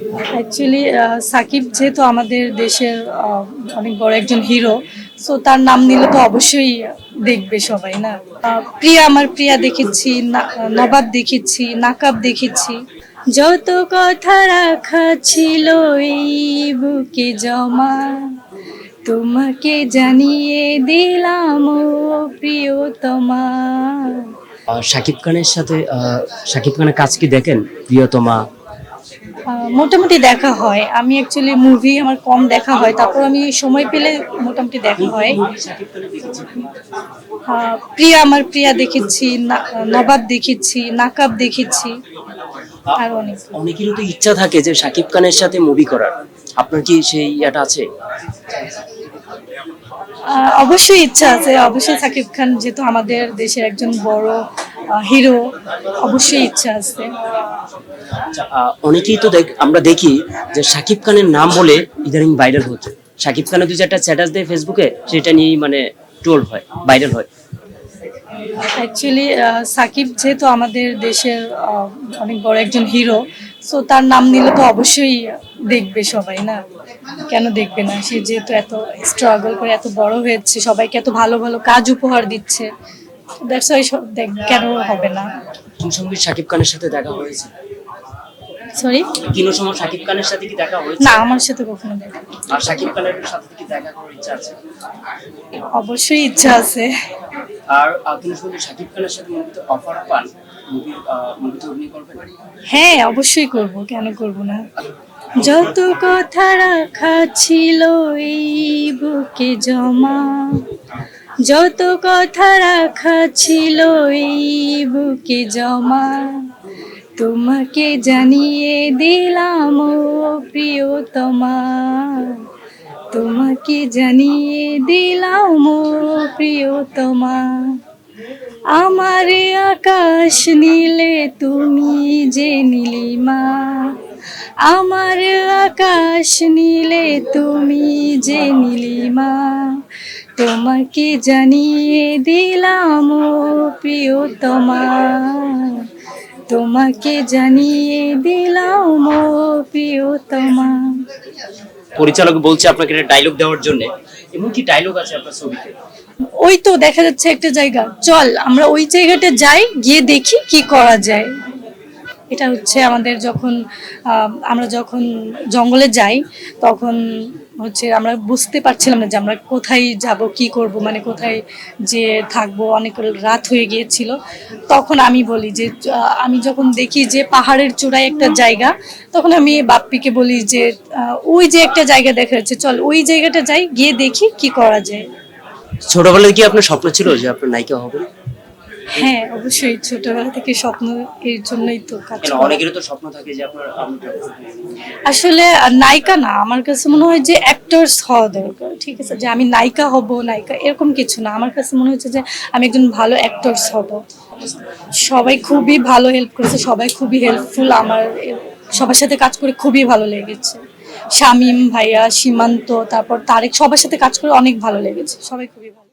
Actually Shakib যেহেতু আমাদের দেশের অনেক বড় একজন হিরো সো তার নাম নিলে তো অবশ্যই দেখবে সবাই, না? প্রিয়া আমার প্রিয়া দেখেছি নবাব দেখেছি, নাকাব দেখেছি। যত কথা রাখা ছিল বুকে জমা, তোমাকে জানিয়ে দিলাম প্রিয়তমা। শাকিব খানের সাথে শাকিব খানের কাজ কি দেখেন প্রিয়তমা? মোটামুটি দেখা হয়। আমি অ্যাকচুয়ালি মুভি আমার কম দেখা হয় তারপর আমি সময় পেলে মোটামুটি দেখা হয়। প্রিয়া আমার প্রিয়া দেখেছি নবাব দেখেছি নাকাব দেখেছি আর অনেক। অনেকেরই তো ইচ্ছা থাকে যে শাকিব খানের সাথে মুভি করার। আপনার কি সেই ইয়াটা আছে? অবশ্যই ইচ্ছা আছে অবশ্যই সাকিব খান যেহেতু আমাদের দেশের একজন বড় হিরো অবশ্যই ইচ্ছা আছে। আচ্ছা, অনেকেই তো দেখ- আমরা দেখি যে শাকিব খানের নাম বলে ইদানিং ভাইরাল হচ্ছে। শাকিব খানের দুই চারটা স্ট্যাটাস দেয় ফেসবুকে সেটা নিয়েই মানে ট্রোল হয় ভাইরাল হয়। অ্যাকচুয়ালি সাকিব যেহেতু আমাদের দেশের অনেক বড় একজন হিরো সো তার নাম নিলে তো অবশ্যই দেখবে সবাই না? কেন দেখবে না? সে যেহেতু এত স্ট্রাগল করে এত বড় হয়েছে সবাইকে এত ভালো ভালো কাজ উপহার দিচ্ছে। দ্যাটস ওয়াই কেন হবে না। কোন সঙ্গে শাকিব খানের সাথে দেখা হয়েছে? সরি কিনো সময় শাকিব খানের সাথে কি দেখা হয়েছে? না আমার সাথে কখনো দেখা আর শাকিব খানের সাথে কি দেখা করার ইচ্ছা আছে? অবশ্যই ইচ্ছা আছে। আর আপনি শুধু শাকিব খানের সাথে মুভিতে অফার পান? মুভি মুভিতে অভিনয় করবেন? হ্যাঁ অবশ্যই করব কেন করব না? যত কথা রাখা ছিল এই বুকে জমা। যত কথা রাখা ছিল বুকে জমা, তোমাকে জানিয়ে দিলাম ও প্রিয়তমা। তোমাকে জানিয়ে দিলাম ও প্রিয়তমা। আমার আকাশ নীলে তুমি যে নীলিমা, আমার আকাশ নীলে তুমি যে নীলিমা। তোমাকে জানিয়ে দিলাম প্রিয়তমা তোমাকে জানিয়ে দিলাম প্রিয়তমা পরিচালক বলছে আপনাকে একটা ডায়লগ দেওয়ার জন্য। এমন কি ডায়লগ আছে আপনার ছবিতে? ওই তো দেখা যাচ্ছে একটা জায়গা। চল আমরা ওই জায়গাটা যাই গিয়ে দেখি কি করা যায়। এটা হচ্ছে আমাদের যখন আমরা যখন জঙ্গলে যাই, তখন হচ্ছে আমরা বুঝতে পারছিলাম না যে আমরা কোথায় যাব, কি করব মানে কোথায় যে থাকব, অনেক রাত হয়ে গিয়েছিল। তখন আমি বলি যে আমি যখন দেখি যে পাহাড়ের চূড়ায় একটা জায়গা, তখন আমি বাপ্পিকে বলি যে ওই যে একটা জায়গা দেখা যাচ্ছে, চল ওই জায়গাটা যাই, গিয়ে দেখি কি করা যায়। ছোটবেলায় কি আপনার স্বপ্ন ছিল যে আপনার নায়িকা হবেন? হ্যাঁ অবশ্যই ছোটবেলা থেকে স্বপ্ন এর জন্যই তো কাজ। অনেকেরও তো স্বপ্ন থাকে যে আপনার আসলে নায়িকা না আমার কাছে মনে হয় যে অ্যাক্টরস হওয়া দরকার ঠিক আছে? যে আমি নায়িকা হব নায়িকা এরকম কিছু না। আমার কাছে মনে হচ্ছে যে আমি একজন ভালো অ্যাক্টরস হব। সবাই খুবই ভালো হেল্প করেছে সবাই খুবই হেল্পফুল আমার সবার সাথে কাজ করে খুবই ভালো লেগেছে। শামিম ভাইয়া সীমান্ত তারপর তারেক সবার সাথে কাজ করে অনেক ভালো লেগেছে সবাই খুবই ভালো।